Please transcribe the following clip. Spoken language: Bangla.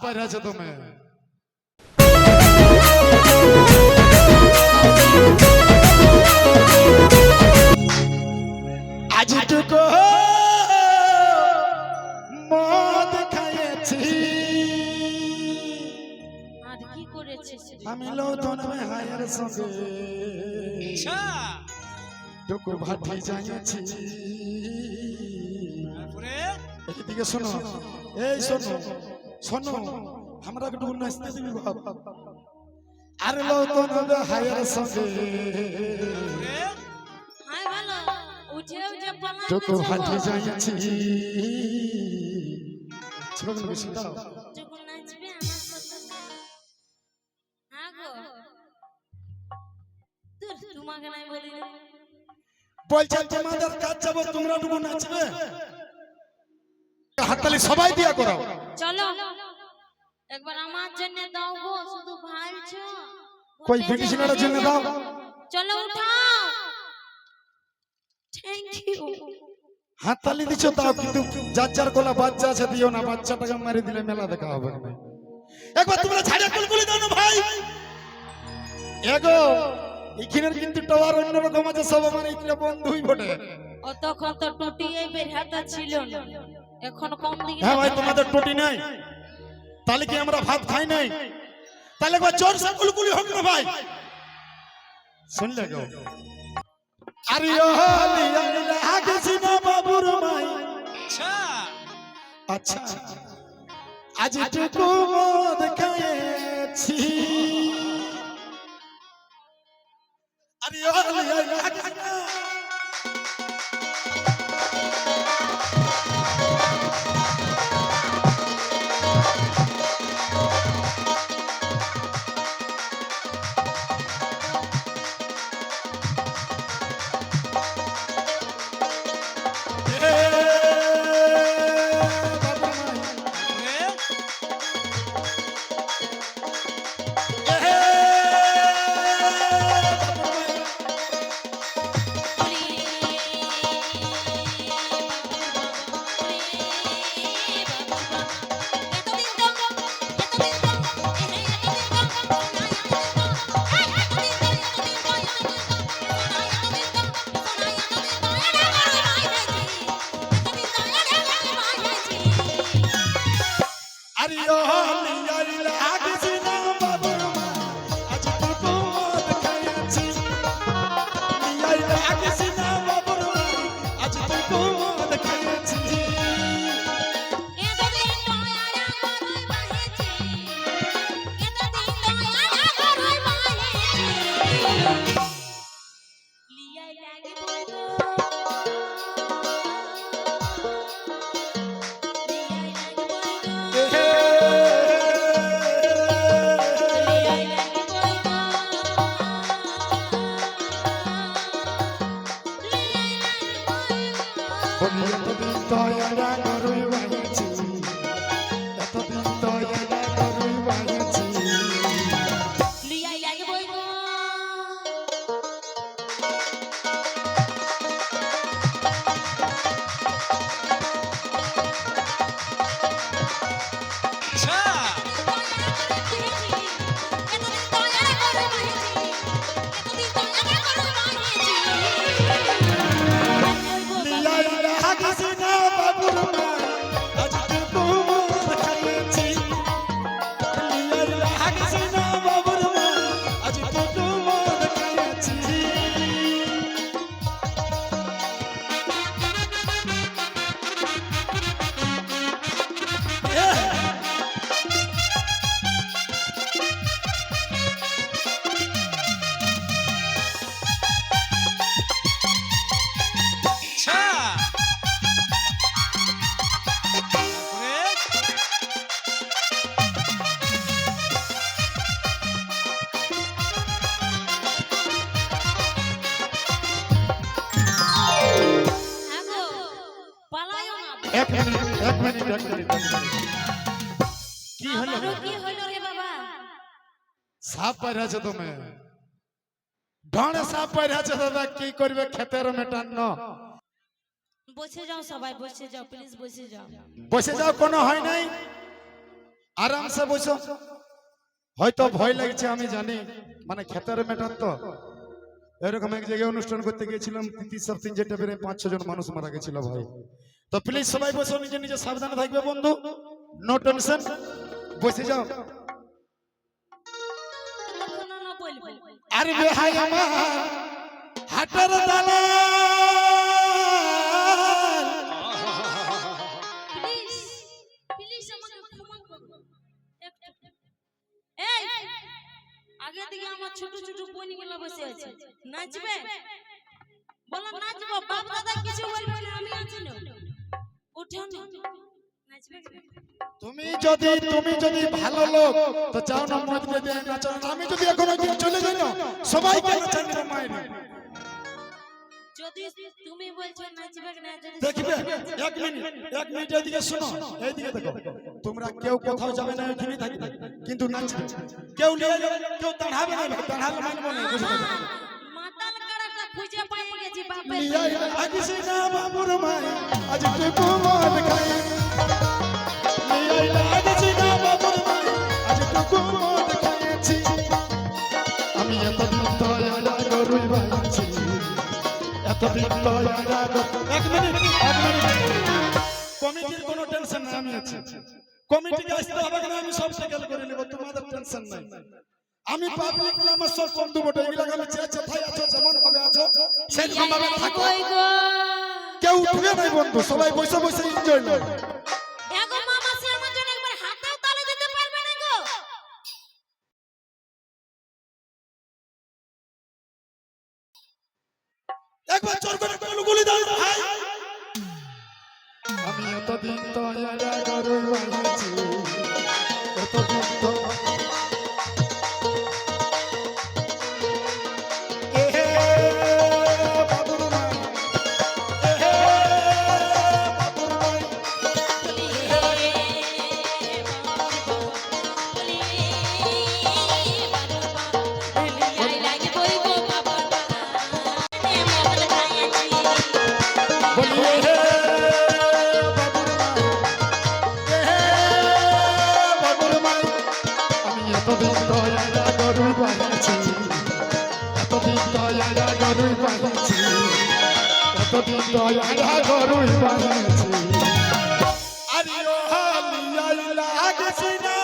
সাপ পাইরাছে তুমি আজটুকু মদ খাইছি আর কি করেছিস? আমি লৌতন হায়ের সঙ্গে। টুকু ভাটি যাইছি এদিকে শোনো। এই শোনো। শোনো আমরা একটু নাচতে দিবি বাপ আর লৌতন হায়ের সঙ্গে। টুকু ভাটি যাইছি। হ্যাঁ গো। দূর তোমাকে নাই বলি রে। বলছেন তোমাদের কাজ যাব তোমরা টুকু নাচবে? হাততালি সবাই দিয়া করো চলো একবার আমার জন্য দাও গো শুধু ভাইছো কই বেটি সিনার জন্য দাও। চলো উঠাও। থ্যাংক ইউ হাততালি দিছো তাও কিন্তু যার যার কোলা বাচ্চা আছে দিও না বাচ্চাটাকে মারি দিলে মেলা দেখা হবে না। একবার তোমরা ছাড়া কুলকুলি দাও না ভাই। এগো এখানের কিন্তু টাওয়ার অন্যরকম আছে সব আমার এখানে বন্ধুই বটে। অতক্ষণ তো টুটি এই বের হাতা ছিল না। এখন কম দিকে হ্যাঁ ভাই তোমাদের টোটি নাই। তাহলে কি আমরা ভাত খাই নাই? তাহলে একবার জোর সে কুলকুলি হোক না ভাই। শুনলে গো? আরে ও হলি আগে সিনা বাবুর মাই। আচ্ছা। আচ্ছা। আজ টুকু মদ খাইছি আরে মিনিট এক মিনিট এক মিনিট কি হলো কি হলো রে বাবা সাপ পাইরাছে তুমি ঢাড়ে সাপ পাইরাছে দাদা কি করবে ক্ষেতের মেটান্ন? বসে যাও সবাই বসে যাও প্লিজ বসে যাও। বসে যাও কোনো হয় নাই? আরামসে বসো। হয়তো ভয় লাগছে আমি জানি। মানে খেতের মেটার তো এরকম এক জায়গায় অনুষ্ঠান করতে গিয়েছিলাম তৃতীয় সব তিন যেটা বেড়ে পাঁচ ছজন মানুষ মারা গেছিল ভাই। তো প্লিজ সবাই বসো, নিজে নিজে সাবধানে থাকবে বন্ধু। নো টেনশন বসে যাও। আর বেহাই আমার হাটার আমার ছোট ছোট বোনগুলো বসে আছে। নাচবে? বলো, নাচবো? বাপ দাদা কিছু বলবে? তুমি যদি তুমি যদি ভালো লোক তো চাও না বেঁধে নাচাও না। আমি যদি এখন একদিন চলে যাই না সবাইকে নাচানি রে মায়ের যদি তুমি বলছো নাচবে না যদি দেখবে এক মিনিট এক মিনিট এদিকে শোনো এইদিকে দেখো। তোমরা কেউ কোথাও যাবে না এখানেই থাকবে। কিন্তু নাচবে। কেউ নিয়ে যাবে কেউ দাঁড়াবে না বুঝতে খুঁজে পাই গেছি বাপের লিয়াই লাগিছে না বাবুর মাই আজ টুকু মদ খাই লিয়াই বাবুর মাই আজ টুকু মদ খাইছি আমি এতদিন তো গরুই বাইছি এতদিন তো এক মিনিট এক মিনিট। কমিটির কোনো টেনশন নাই আমি আছি। কমিটিকে আসতে হবে না আমি সব সেকেল করে নেব তোমাদের টেনশন নাই। আমি পাবলিক বলে আমার সব বন্ধু বটে এগুলো আমি যে যেথায় আছো যেমন ভাবে আছো সেরকম ভাবে থাকো। কেউ উঠবে নাই বন্ধু সবাই বসে বসে এনজয় করো। জন্য একবার হাতেও তালি দিতে পারবে না গো। একবার জোর করে গুলি দাও ভাই। আমি এতদিন তো এরা এতদিন গরু বানিয়েছি আরে ও হালিয়াই লাগছে না